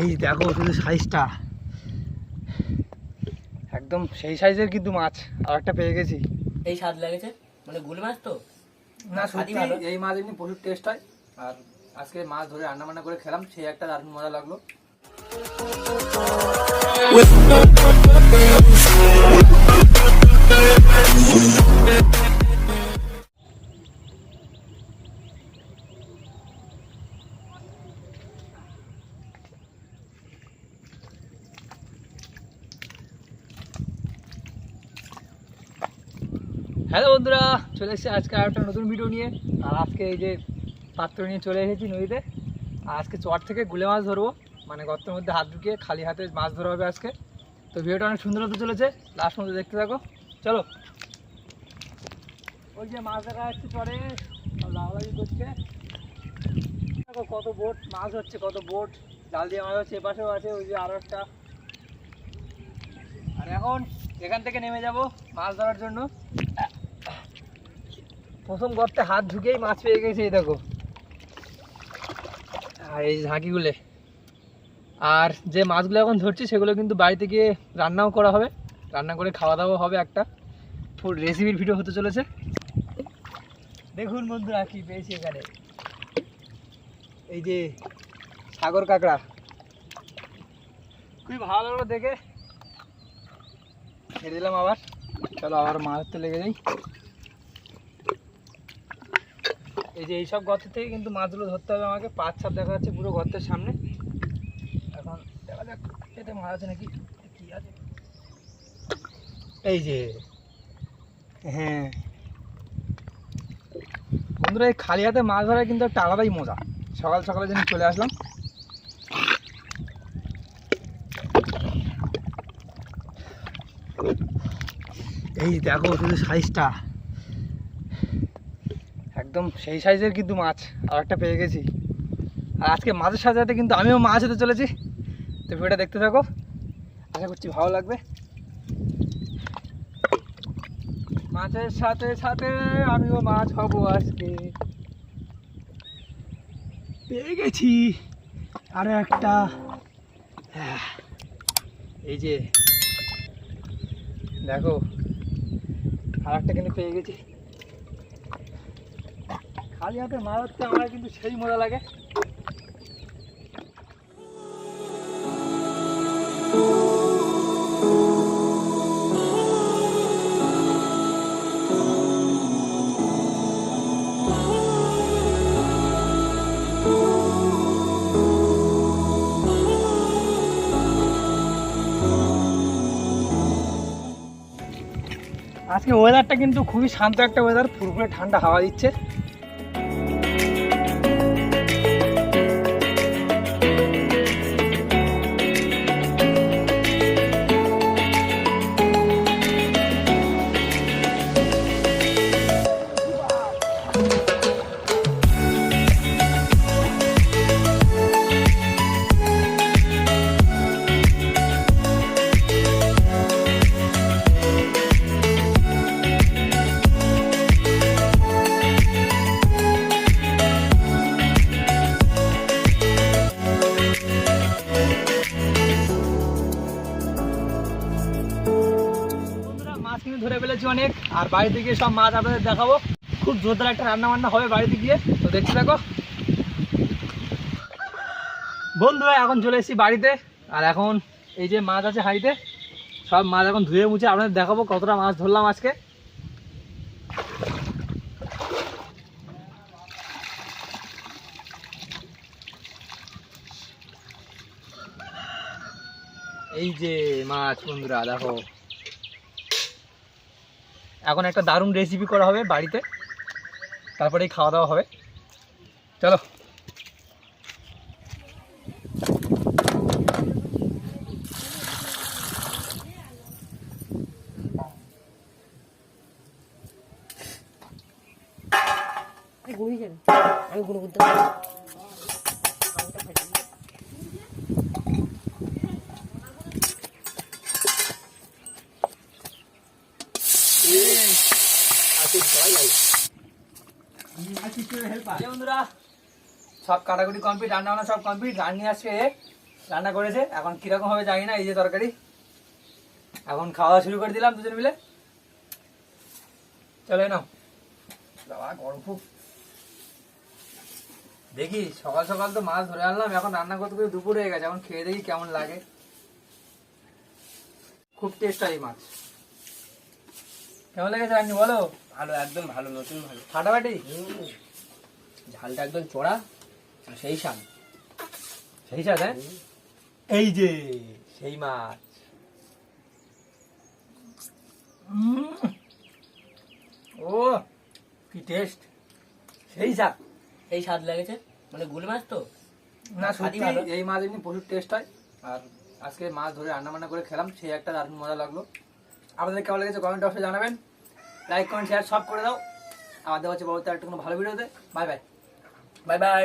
এই দেখো শুধু সাইজটা একদম সেই সাইজের কিন্তু মাছ আর একটা পেয়ে গেছি। এই স্বাদ লেগেছে? মানে গুল মাছ তো? না সত্যি সত্যি ভালো। এই মাছ এমনি প্রচুর টেস্ট হয়। আর আজকে মাছ ধরে রান্না বান্না করে খেলাম সেই একটা দারুণ মজা লাগল। হ্যালো বন্ধুরা, চলে এসেছি আজকে আর একটা নতুন ভিডিও নিয়ে। আর আজকে এই যে পাত্র নিয়ে চলে এসেছি নদীতে। আর আজকে চট থেকে গুলে মাছ ধরবো। মানে গর্তের মধ্যে হাত ঢুকিয়ে খালি হাতে মাছ ধরা হবে আজকে। তো ভিডিওটা অনেক সুন্দর হতে চলেছে। লাস্ট মধ্যে দেখতে থাকো। চলো। ওই যে মাছ দেখা যাচ্ছে চরে। লাগালাগি করছে। দেখো কত বোট মাছ হচ্ছে, কত বোট জাল দিয়ে মাছ হচ্ছে, এপাশেও আছে, ওই যে আরও একটা। আর এখন এখান থেকে নেমে যাব মাছ ধরার জন্য। প্রথম গর্তে হাত ঢুকেই মাছ পেয়ে গেছে, এই দেখো। আর এই ঝাঁকিগুলো। আর যে মাছগুলো এখন ধরছি, সেগুলো কিন্তু বাড়িতে গিয়ে রান্নাও করা হবে। রান্না করে খাওয়া দাওয়া হবে একটা। ফুল রেসিপির ভিডিও হতে চলেছে। দেখুন বন্ধুরা কি পেয়েছি এখানে। এই যে সাগর কাঁকড়া। খুবই ভালো লাগল দেখে। ছেড়ে দিলাম আবার। চলো আবার মাছ ধরতে লেগে যাই এই যে এইসব গর্ত থেকে কিন্তু মাছগুলো ধরতে হবে আমাকে। পাঁচ ছাপ দেখা যাচ্ছে পুরো গর্তের সামনে। এখন দেখা যাক, এতে মাছ আছে নাকি? কি আছে? এই যে হ্যাঁ। বন্ধুরা, এই খালি হাতে মাছ ধরা কিন্তু একটা আলাদাই মজা। সকাল সকালে যেন চলে আসলাম। এই দেখো শুধু সাইজটা একদম সেই সাইজের কিন্তু মাছ আর একটা পেয়ে গেছি। আর আজকে মাছের সাথে সাথে কিন্তু আমিও মাছ হতে চলেছি। তো ভিডিওটা দেখতে থাকো। আশা করছি ভালো লাগবে। মাছের সাথে সাথে আমিও মাছ হব আজকে। পেয়ে গেছি আরও একটা। এই যে, দেখো আর একটা কিন্তু পেয়ে গেছি। খালি হাতে মাছ ধরতে আমার কিন্তু সেই মজা লাগে। আজকে ওয়েদারটা কিন্তু খুবই শান্ত একটা ওয়েদার পুরোপুরি ঠান্ডা হাওয়া দিচ্ছে। ফেলেছি অনেক। আর বাড়িতে গিয়ে সব মাছ আপনাদের দেখাবো। খুব জোরদার একটা রান্না বান্না হবে বাড়িতে গিয়ে। তো দেখতে থাকো। বন্ধুরা, এখন চলে এসেছি বাড়িতে। আর এখন এই যে মাছ আছে হাঁড়িতে, সব মাছ এখন ধুয়ে মুছে আপনাদের দেখাবো কতটা মাছ ধরলাম আজকে। এই যে মাছ বন্ধুরা, দেখো। এখন একটা দারুণ রেসিপি করা হবে বাড়িতে। তারপরেই খাওয়া দাওয়া হবে। চলো। আমি গুঁড়ো করতে সব কাটাকুটি কমপ্লিট রান্না বান্না সব কমপ্লিট রান্নি আজকে রান্না করেছে। এখন কীরকম হবে জানি না, এই যে তরকারি। এখন খাওয়া শুরু করে দিলাম দুজন মিলে। চলে নাও। বাবা, গরম খুব। দেখি, সকাল সকাল তো মাছ ধরে আনলাম, এখন রান্না করতে করতে দুপুর হয়ে গেছে, এখন খেয়ে দেখি কেমন লাগে। খুব টেস্ট হয় মাছ। কেমন লেগেছে আপনি বলো? ভালো একদম ভালো নতুন ভালো। ফাটাফাটি? ঝালটা একদম চড়া আর সেই স্বাদ। সেই সাথে এই যে সেই মাছ। ও কি টেস্ট সেই স্বাদ। সেই স্বাদ লেগেছে? মানে গুল মাছ তো? না সত্যি। এই মাছ এমনি প্রচুর টেস্ট হয়। আর আজকে মাছ ধরে রান্না বান্না করে খেলাম সেই একটা দারুণ মজা লাগল। আপনাদের কেমন লেগেছে কমেন্ট অবশ্যই জানাবেন। লাইক কমেন্ট শেয়ার সব করে দাও। আমাদের হচ্ছে পরবর্তী একটা কোনো ভালো ভিডিওতে বাই বাই বাই বাই